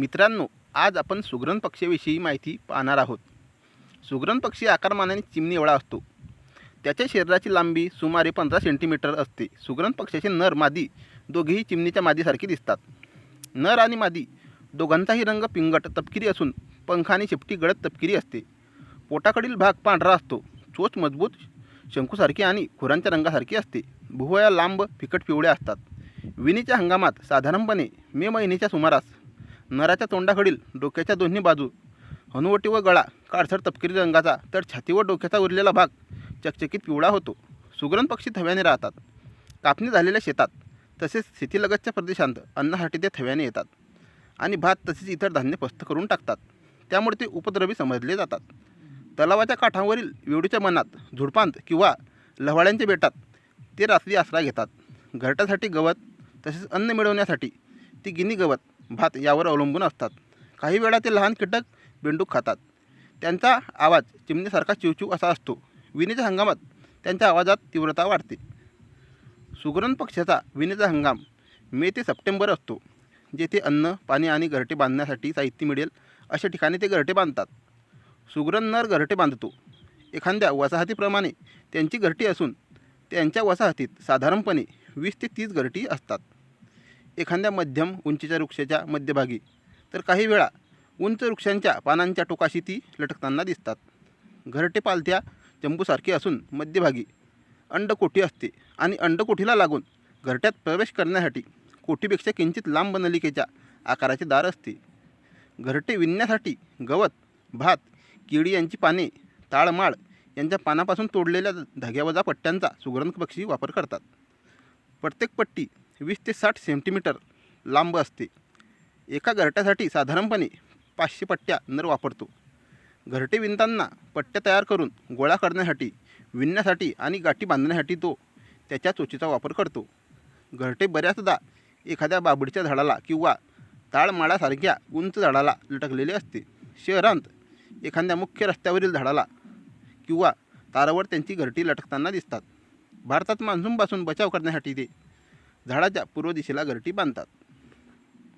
मित्रांनो आज आपण सुगरण पक्षीविषयी माहिती पाहणार आहोत. सुगरण पक्षी आकारमानाने चिमणी एवढा असतो. त्याच्या शरीराची लांबी सुमारे पंधरा सेंटीमीटर असते. सुगरण पक्षाचे नर मादी दोघेही चिमणीच्या मादीसारखे दिसतात. नर आणि मादी दोघांचाही रंग पिंगट तपकिरी असून पंख आणि शेपटी गडद तपकिरी असते. पोटाकडील भाग पांढरा असतो. चोच मजबूत शंकूसारखी आणि खुरांच्या रंगासारखी असते. भुवया लांब फिकट पिवळ्या असतात. विणीच्या हंगामात साधारणपणे मे महिन्याच्या सुमारास नराच्या तोंडाकडील डोक्याच्या दोन्ही बाजू हनुवटी व गळा काळसर तपकिरी रंगाचा तर छाती व डोक्याचा उरलेला भाग चकचकीत पिवळा होतो. सुगरण पक्षी थव्याने राहतात. कापणी झालेल्या शेतात तसेच शेतीलगतच्या प्रदेशांत अन्नासाठी ते थव्याने येतात. आणि भात तसेच इतर धान्य पस्त करून टाकतात. त्यामुळे ते उपद्रवी समजले जातात. तलावाच्या काठावरील वेडूच्या मनात झुडपांत किंवा लव्हाळ्यांच्या बेटात ते रात्री आसरा घेतात. घरट्यासाठी गवत तसेच अन्न मिळवण्यासाठी ती गिनी गवत भात यावर अवलंबून असतात. काही वेळा ते लहान कीटक बेंडूक खातात. त्यांचा आवाज चिमणीसारखा चिवचिव असा असतो. विणीच्या हंगामात त्यांच्या आवाजात तीव्रता वाढते. सुगरण पक्षाचा विणीचा हंगाम मे ते सप्टेंबर असतो. जेथे अन्न पाणी आणि घरटे बांधण्यासाठी साहित्य मिळेल अशा ठिकाणी ते घरटे बांधतात. सुगरण नर घरटे बांधतो. एखाद्या वसाहतीप्रमाणे त्यांची घरटी असून त्यांच्या वसाहतीत साधारणपणे वीस ते तीस घरटी असतात. एखाद्या मध्यम उंचीच्या वृक्षाच्या मध्यभागी. तर काही वेळा उंच वृक्षांच्या पानांच्या टोकाशी ती लटकताना दिसतात. घरटे पालथ्या जंबूसारखी असून मध्यभागी अंडकोठी असते आणि अंडकोठीला लागून घरट्यात प्रवेश करण्यासाठी कोठीपेक्षा किंचित लांब नलिकेच्या आकाराचे दार असते. घरटे विणण्यासाठी गवत भात केळी यांची पाने ताळमाळ यांच्या पानापासून तोडलेल्या धाग्यावजा पट्ट्यांचा सुगरण पक्षी वापर करतात. प्रत्येक पट्टी वीस ते साठ सेंटीमीटर लांब असते. एका घरट्यासाठी साधारणपणे पाचशे पट्ट्या नर वापरतो. घरटे विणताना पट्ट्या तयार करून गोळा करण्यासाठी विणण्यासाठी आणि गाठी बांधण्यासाठी तो त्याच्या चोचीचा वापर करतो. घरटे बऱ्याचदा एखाद्या बाबडीच्या झाडाला किंवा ताळमाळासारख्या उंच झाडाला लटकलेले असते. शहरांत एखाद्या मुख्य रस्त्यावरील झाडाला किंवा तारावर त्यांची घरटी लटकताना दिसतात. भारतात मान्सूनपासून बचाव करण्यासाठी ते झाडाच्या पूर्व दिशेला घरटी बांधतात.